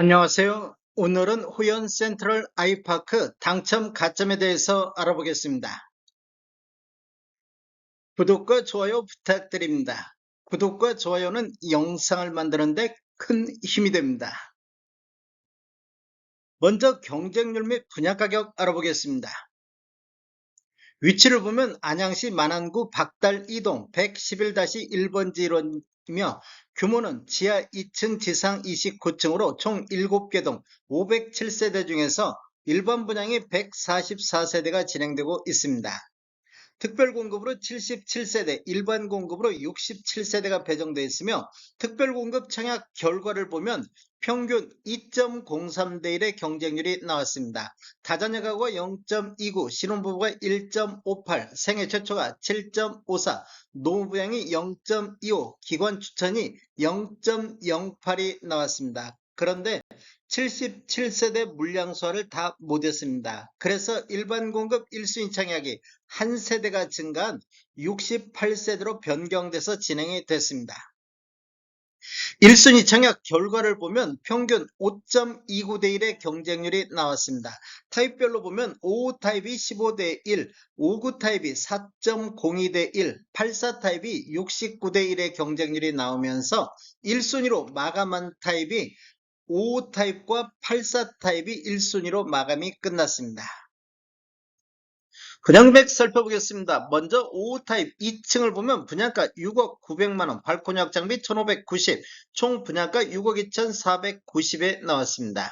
안녕하세요. 오늘은 호연 센트럴 아이파크 당첨 가점에 대해서 알아보겠습니다. 구독과 좋아요 부탁드립니다. 구독과 좋아요는 영상을 만드는데 큰 힘이 됩니다. 먼저 경쟁률 및 분양가격 알아보겠습니다. 위치를 보면 안양시 만안구 박달 2동 111-1번지로이며 규모는 지하 2층 지상 29층으로 총 7개 동 507세대 중에서 일반 분양이 144세대가 진행되고 있습니다. 특별 공급으로 77세대, 일반 공급으로 67세대가 배정되어 있으며 특별 공급 청약 결과를 보면 평균 2.03대 1의 경쟁률이 나왔습니다. 다자녀 가구가 0.29, 신혼부부가 1.58, 생애 최초가 7.54, 노무부양이 0.25, 기관 추천이 0.08이 나왔습니다. 그런데 77세대 물량수화를 다 못했습니다. 그래서 일반 공급 1순위 청약이 한 세대가 증가한 68세대로 변경돼서 진행이 됐습니다. 1순위 청약 결과를 보면 평균 5.29대 1의 경쟁률이 나왔습니다. 타입별로 보면 55 타입이 15대 1, 59 타입이 4.02대 1, 84 타입이 69대 1의 경쟁률이 나오면서 1순위로 마감한 타입이 55 타입과 84 타입이 1순위로 마감이 끝났습니다. 분양금액 살펴보겠습니다. 먼저 55 타입 2층을 보면 분양가 6억 900만원, 발코니 확장비 1590, 총 분양가 6억 2490에 나왔습니다.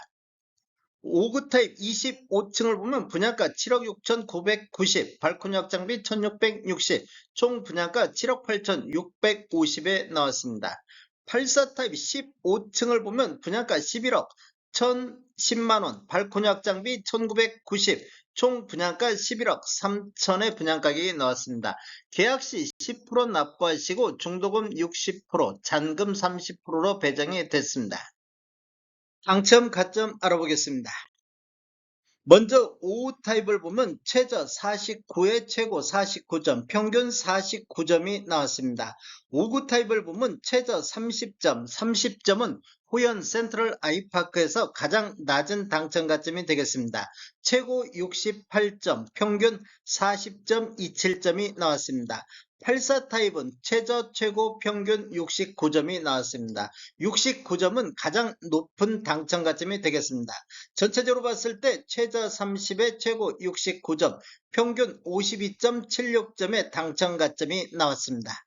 59 타입 25층을 보면 분양가 7억 6990, 발코니 확장비 1660, 총 분양가 7억 8650에 나왔습니다. 84 타입 15층을 보면 분양가 11억 1010만원, 발코니 확장비 1990, 총 분양가 11억 3천의 분양가격이 나왔습니다. 계약 시 10% 납부하시고 중도금 60%, 잔금 30%로 배정이 됐습니다. 당첨 가점 알아보겠습니다. 먼저 5 타입을 보면 최저 49에 최고 49점, 평균 49점이 나왔습니다. 59 타입을 보면 최저 30점, 30점은 호연 센트럴 아이파크에서 가장 낮은 당첨 가점이 되겠습니다. 최고 68점, 평균 40.27점이 나왔습니다. 84 타입은 최저 최고 평균 69점이 나왔습니다. 69점은 가장 높은 당첨 가점이 되겠습니다. 전체적으로 봤을 때 최저 30에 최고 69점, 평균 52.76점의 당첨 가점이 나왔습니다.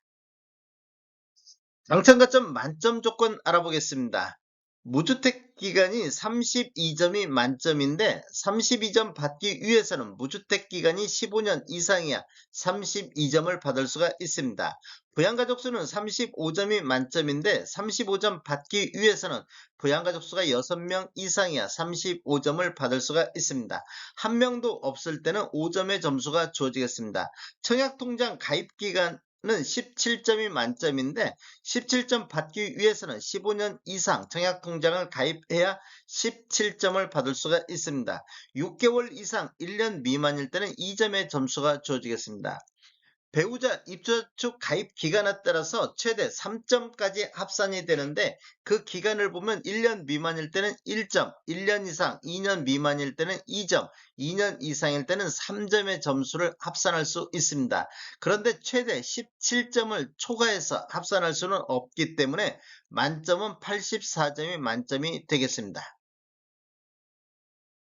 당첨 가점 만점 조건 알아보겠습니다. 무주택 기간이 32점이 만점인데 32점 받기 위해서는 무주택 기간이 15년 이상이야 32점을 받을 수가 있습니다. 부양가족 수는 35점이 만점인데 35점 받기 위해서는 부양가족 수가 6명 이상이야 35점을 받을 수가 있습니다. 한 명도 없을 때는 5점의 점수가 주어지겠습니다. 청약통장 가입기간 는 17점이 만점인데 17점 받기 위해서는 15년 이상 청약통장을 가입해야 17점을 받을 수가 있습니다. 6개월 이상 1년 미만일 때는 2점의 점수가 주어지겠습니다. 배우자 입주축 가입 기간에 따라서 최대 3점까지 합산이 되는데 그 기간을 보면 1년 미만일 때는 1점, 1년 이상 2년 미만일 때는 2점, 2년 이상일 때는 3점의 점수를 합산할 수 있습니다. 그런데 최대 17점을 초과해서 합산할 수는 없기 때문에 만점은 84점이 만점이 되겠습니다.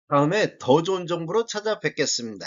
다음에 더 좋은 정보로 찾아뵙겠습니다.